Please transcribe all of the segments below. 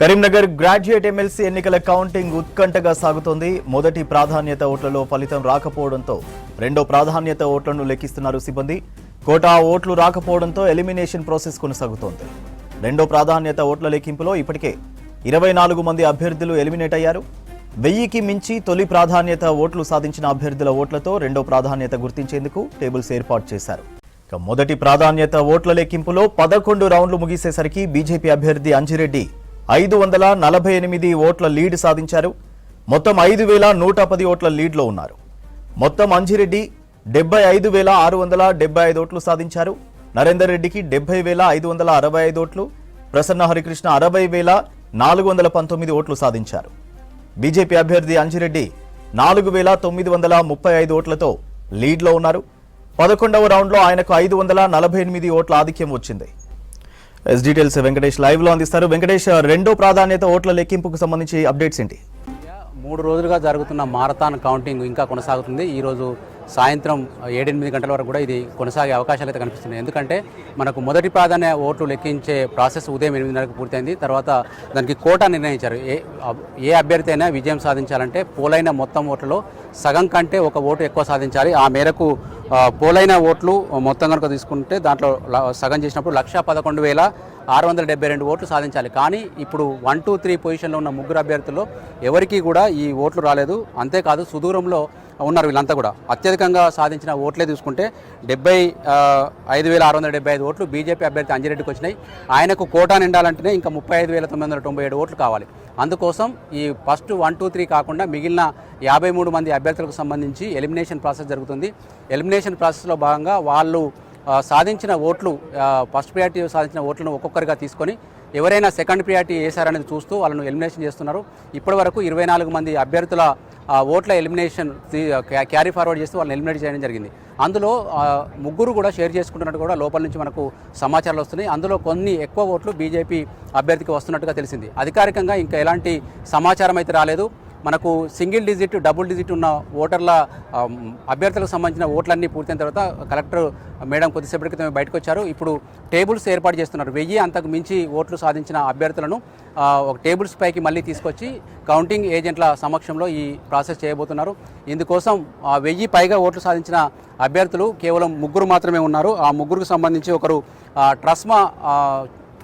Karimnagar graduate MLC ఎన్నికల counting ఉత్కంఠగా సాగుతోంది. మొదటి ప్రాధాన్యత ఓట్లలో ఫలితం రాకపోవడంతో రెండో ప్రాధాన్యత ఓట్లను లెక్కిస్తున్నారు సిబ్బంది. కోటా ఓట్లు రాకపోవడంతో ఎలిమినేషన్ ప్రాసెస్ కొనసాగుతోంది. రెండో ప్రాధాన్యత ఓట్ల లెక్కింపులో ఇప్పటికే ఇరవై నాలుగు మంది అభ్యర్థులు ఎలిమినేట్ అయ్యారు. వెయ్యికి మించి తొలి ప్రాధాన్యత ఓట్లు సాధించిన అభ్యర్థుల ఓట్లతో రెండో ప్రాధాన్యత గుర్తించేందుకు టేబుల్స్ ఏర్పాటు చేశారు. మొదటి ప్రాధాన్యత ఓట్ల లెక్కింపులో పదకొండు రౌండ్లు ముగిసేసరికి బీజేపీ అభ్యర్థి అంజిరెడ్డి ఐదు వందల నలభై ఎనిమిది ఓట్ల లీడ్ సాధించారు. మొత్తం ఐదు వేల నూట పది ఓట్ల లీడ్లో ఉన్నారు. మొత్తం అంజిరెడ్డి డెబ్బై ఐదు వేల ఆరు వందల డెబ్బై ఐదు ఓట్లు సాధించారు. నరేందర్ రెడ్డికి డెబ్బై వేల ఐదు వందల అరవై ఐదు ఓట్లు. ప్రసన్న హరికృష్ణ అరవై వేల నాలుగు వందల పంతొమ్మిది ఓట్లు సాధించారు. బీజేపీ అభ్యర్థి అంజిరెడ్డి నాలుగు వేల తొమ్మిది వందల ముప్పై ఐదు ఓట్లతో లీడ్లో ఉన్నారు. పదకొండవ రౌండ్లో ఆయనకు ఐదు వందల నలభై ఎనిమిది ఓట్ల ఆధిక్యం వచ్చింది. ఎస్ డీటెయిల్స్ వెంకటేష్ లైవ్లో అందిస్తారు. వెంకటేష్ రెండో ప్రాధాన్యత ఓట్ల లెక్కింపుకు సంబంధించి అప్డేట్స్ ఏంటి? మూడు రోజులుగా జరుగుతున్న మారథాన్ కౌంటింగ్ ఇంకా కొనసాగుతుంది. ఈరోజు సాయంత్రం ఏడెనిమిది గంటల వరకు కూడా ఇది కొనసాగే అవకాశాలు అయితే కనిపిస్తున్నాయి. ఎందుకంటే మనకు మొదటి ప్రాధాన్య ఓట్లు లెక్కించే ప్రాసెస్ ఉదయం ఎనిమిదిన్నరకు పూర్తయింది. తర్వాత దానికి కోటా నిర్ణయించారు. ఏ ఏ అభ్యర్థి అయినా విజయం సాధించాలంటే పోలైన మొత్తం ఓట్లలో సగం కంటే ఒక ఓటు ఎక్కువ సాధించాలి. ఆ మేరకు పోలైన ఓట్లు మొత్తం కనుక తీసుకుంటే దాంట్లో సగం చేసినప్పుడు లక్ష పదకొండు వేల ఆరు వందల డెబ్బై రెండు ఓట్లు సాధించాలి. కానీ ఇప్పుడు వన్ టూ త్రీ పొజిషన్లో ఉన్న ముగ్గురు అభ్యర్థుల్లో ఎవరికీ కూడా ఈ ఓట్లు రాలేదు. అంతేకాదు సుదూరంలో ఉన్నారు వీళ్ళంతా కూడా. అత్యధికంగా సాధించిన ఓట్లే చూసుకుంటే డెబ్బై ఐదు వేల ఆరు వందల డెబ్బై ఐదు ఓట్లు బీజేపీ అభ్యర్థి అంజిరెడ్డికి వచ్చినాయి. ఆయనకు కోటా నిండాలంటేనే ఇంకా ముప్పై ఐదు వేల తొమ్మిది వందల తొంభై ఏడు ఓట్లు కావాలి. అందుకోసం ఈ ఫస్ట్ వన్ టూ త్రీ కాకుండా మిగిలిన యాభై మూడు మంది అభ్యర్థులకు సంబంధించి ఎలిమినేషన్ ప్రాసెస్ జరుగుతుంది. ఎలిమినేషన్ ప్రాసెస్లో భాగంగా వాళ్ళు సాధించిన ఓట్లు ఫస్ట్ ప్రియారిటీ సాధించిన ఓట్లను ఒక్కొక్కరిగా తీసుకొని ఎవరైనా సెకండ్ ప్రియారిటీ వేశారనేది చూస్తూ వాళ్ళను ఎలిమినేషన్ చేస్తున్నారు. ఇప్పటి వరకు ఇరవై నాలుగు మంది అభ్యర్థుల ఓట్ల ఎలిమినేషన్ క్యారీ ఫార్వర్డ్ చేస్తూ వాళ్ళని ఎలిమినేట్ చేయడం జరిగింది. అందులో ముగ్గురు కూడా షేర్ చేసుకుంటున్నట్టు కూడా లోపల నుంచి మనకు సమాచారాలు వస్తున్నాయి. అందులో కొన్ని ఎక్కువ ఓట్లు బీజేపీ అభ్యర్థికి వస్తున్నట్టుగా తెలిసింది. అధికారికంగా ఇంకా ఎలాంటి సమాచారం అయితే రాలేదు. మనకు సింగిల్ డిజిట్ డబుల్ డిజిట్ ఉన్న ఓటర్ల అభ్యర్థులకు సంబంధించిన ఓట్లన్నీ పూర్తయిన తర్వాత కలెక్టర్ మేడం కొద్దిసేపటి క్రితం బయటకు వచ్చారు. ఇప్పుడు టేబుల్స్ ఏర్పాటు చేస్తున్నారు. వెయ్యి అంతకు మించి ఓట్లు సాధించిన అభ్యర్థులను ఒక టేబుల్స్ పైకి మళ్ళీ తీసుకొచ్చి కౌంటింగ్ ఏజెంట్ల సమక్షంలో ఈ ప్రాసెస్ చేయబోతున్నారు. ఇందుకోసం ఆ వెయ్యి పైగా ఓట్లు సాధించిన అభ్యర్థులు కేవలం ముగ్గురు మాత్రమే ఉన్నారు. ఆ ముగ్గురికి సంబంధించి ఒకరు ట్రస్మా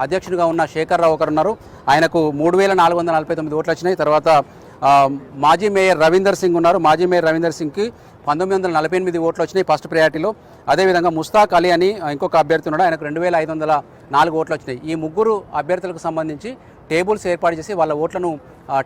అధ్యక్షుడిగా ఉన్న శేఖర్ రావు ఒకరు ఉన్నారు ఆయనకు మూడు వేల నాలుగు వందల నలభై తొమ్మిది ఓట్లు వచ్చినాయి. తర్వాత మాజీ మేయర్ రవీందర్ సింగ్ ఉన్నారు. మాజీ మేయర్ రవీందర్ సింగ్కి పంతొమ్మిది వందల నలభై ఎనిమిది ఓట్లు వచ్చినాయి ఫస్ట్ ప్రయారిటీలో అదేవిధంగా ముస్తాక్ అలీ అని ఇంకొక అభ్యర్థి ఉన్నాడు. ఆయనకు రెండు వేల ఐదు వందల నాలుగు ఓట్లు వచ్చినాయి ఈ ముగ్గురు అభ్యర్థులకు సంబంధించి టేబుల్స్ ఏర్పాటు చేసి వాళ్ళ ఓట్లను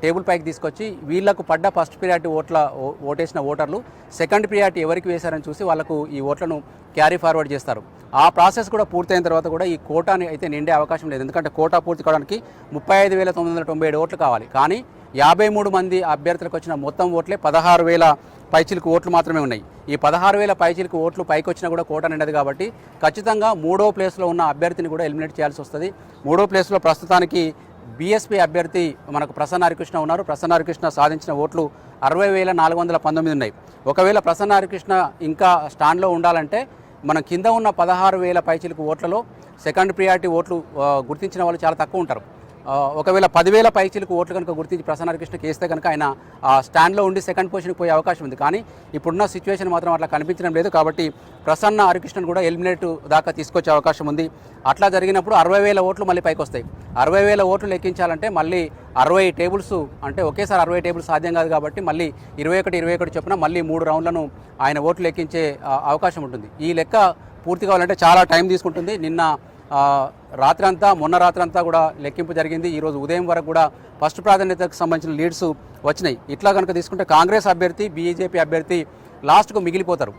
టేబుల్ పైకి తీసుకొచ్చి వీళ్ళకు పడ్డ ఫస్ట్ ప్రియారిటీ ఓట్ల ఓ- ఓటేసిన ఓటర్లు సెకండ్ ప్రియారిటీ ఎవరికి వేశారని చూసి వాళ్ళకు ఈ ఓట్లను క్యారీ ఫార్వర్డ్ చేస్తారు. ఆ ప్రాసెస్ కూడా పూర్తయిన తర్వాత కూడా ఈ కోటాని అయితే నిండే అవకాశం లేదు. ఎందుకంటే కోటా పూర్తి కావడానికి ముప్పై ఐదు వేల తొమ్మిది వందల తొంభై ఏడు ఓట్లు కావాలి. కానీ యాభై మూడు మంది అభ్యర్థులకు వచ్చిన మొత్తం ఓట్లే పదహారు వేల పైచిలకు ఓట్లు మాత్రమే ఉన్నాయి. ఈ పదహారు వేల పైచిలకు ఓట్లు పైకి వచ్చినా కూడా కోట నిండదు కాబట్టి ఖచ్చితంగా మూడో ప్లేస్లో ఉన్న అభ్యర్థిని కూడా ఎలిమినేట్ చేయాల్సి వస్తుంది. మూడో ప్లేస్లో ప్రస్తుతానికి బీఎస్పీ అభ్యర్థి మనకు ప్రసన్న హరికృష్ణ ఉన్నారు. ప్రసన్న హరికృష్ణ సాధించిన ఓట్లు అరవై వేల నాలుగు వందల పంతొమ్మిది ఉన్నాయి. ఒకవేళ ప్రసన్న హరికృష్ణ ఇంకా స్టాండ్లో ఉండాలంటే మన కింద ఉన్న పదహారు వేల పైచిలకు ఓట్లలో సెకండ్ ప్రియారిటీ ఓట్లు గుర్తించిన వాళ్ళు చాలా తక్కువ ఉంటారు. ఒకవేళ పదివేల పైచీలకు ఓట్లు కనుక గుర్తించి ప్రసన్న హరికృష్ణకి వేస్తే కనుక ఆయన స్టాండ్లో ఉండి సెకండ్ పొజిషన్కి పోయే అవకాశం ఉంది. కానీ ఇప్పుడున్న సిచ్యువేషన్ మాత్రం అట్లా కనిపించడం లేదు కాబట్టి ప్రసన్న హరికృష్ణన్ కూడా ఎలిమినేట్ దాకా తీసుకొచ్చే అవకాశం ఉంది. అట్లా జరిగినప్పుడు అరవై వేల ఓట్లు మళ్ళీ పైకి వస్తాయి. అరవై వేల ఓట్లు లెక్కించాలంటే మళ్ళీ అరవై టేబుల్స్ అంటే ఒకేసారి అరవై టేబుల్స్ సాధ్యం కాదు కాబట్టి మళ్ళీ ఇరవై ఒకటి ఇరవై ఒకటి చొప్పున మళ్ళీ మూడు రౌండ్లను ఆయన ఓట్లు లెక్కించే అవకాశం ఉంటుంది. ఈ లెక్క పూర్తి కావాలంటే చాలా టైం తీసుకుంటుంది. నిన్న రాత్రి రాత్రంతా మొన్న రాత్రంతా కూడా లెక్కింపు జరిగింది. ఈరోజు ఉదయం వరకు కూడా ఫస్ట్ ప్రాధాన్యతకు సంబంధించిన లీడ్స్ వచ్చినాయి. ఇట్లా కనుక తీసుకుంటే కాంగ్రెస్ అభ్యర్థి బీజేపీ అభ్యర్థి లాస్ట్కు మిగిలిపోతారు.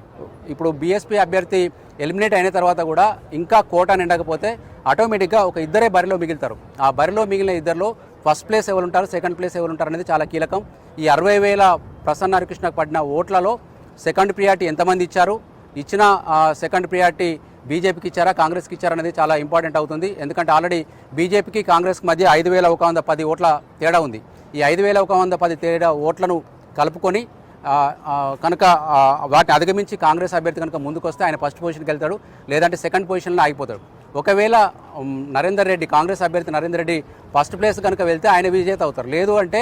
ఇప్పుడు బీఎస్పీ అభ్యర్థి ఎలిమినేట్ అయిన తర్వాత కూడా ఇంకా కోటా నిండకపోతే ఆటోమేటిక్గా ఒక ఇద్దరే బరిలో మిగులుతారు. ఆ బరిలో మిగిలిన ఇద్దరిలో ఫస్ట్ ప్లేస్ ఎవరు ఉంటారు సెకండ్ ప్లేస్ ఎవరు ఉంటారు అనేది చాలా కీలకం. ఈ అరవై వేల ప్రసన్న హరికృష్ణకు పడిన ఓట్లలో సెకండ్ ప్రియారిటీ ఎంతమంది ఇచ్చారు? ఇచ్చిన సెకండ్ ప్రియారిటీ బీజేపీకి ఇచ్చారా కాంగ్రెస్కి ఇచ్చారా అనేది చాలా ఇంపార్టెంట్ అవుతుంది. ఎందుకంటే ఆల్రెడీ బీజేపీకి కాంగ్రెస్కి మధ్య ఐదు వేల ఒక వంద పది ఓట్ల తేడా ఉంది. ఈ ఐదు వేల ఒక వంద పది తేడా ఓట్లను కలుపుకొని కనుక వాటిని అధిగమించి కాంగ్రెస్ అభ్యర్థి కనుక ముందుకొస్తే ఆయన ఫస్ట్ పొజిషన్కి వెళ్తాడు లేదంటే సెకండ్ పొజిషన్లో ఆగిపోతాడు. ఒకవేళ నరేందర్ రెడ్డి కాంగ్రెస్ అభ్యర్థి నరేందర్ రెడ్డి ఫస్ట్ ప్లేస్ కనుక వెళ్తే ఆయన విజేత అవుతారు. లేదు అంటే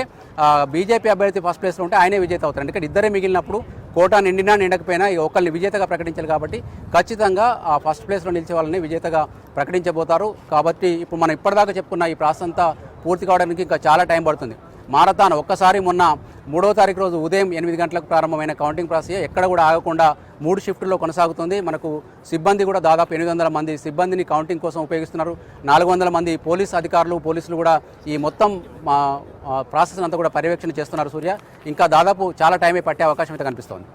బీజేపీ అభ్యర్థి ఫస్ట్ ప్లేస్లో ఉంటే ఆయనే విజేత అవుతారు. ఎందుకంటే ఇద్దరే మిగిలినప్పుడు కోటా నిండినా నిండకపోయినా ఒకరిని విజేతగా ప్రకటించారు కాబట్టి ఖచ్చితంగా ఆ ఫస్ట్ ప్లేస్లో నిలిచే వాళ్ళని విజేతగా ప్రకటించబోతారు. కాబట్టి ఇప్పుడు మనం ఇప్పటిదాకా చెప్పుకున్న ఈ ప్రాసెస్ అంతా పూర్తి కావడానికి ఇంకా చాలా టైం పడుతుంది. మారథాన్ ఒక్కసారి మొన్న మూడో తారీఖు రోజు ఉదయం ఎనిమిది గంటలకు ప్రారంభమైన కౌంటింగ్ ప్రాసెస్ ఎక్కడ కూడా ఆగకుండా మూడు షిఫ్టుల్లో కొనసాగుతుంది. మనకు సిబ్బంది కూడా దాదాపు ఎనిమిది వందల మంది సిబ్బందిని కౌంటింగ్ కోసం ఉపయోగిస్తున్నారు. నాలుగు వందల మంది పోలీస్ అధికారులు పోలీసులు కూడా ఈ మొత్తం ప్రాసెస్ అంతా కూడా పర్యవేక్షణ చేస్తున్నారు సూర్య. ఇంకా దాదాపు చాలా టైమే పట్టే అవకాశం అయితే కనిపిస్తోంది.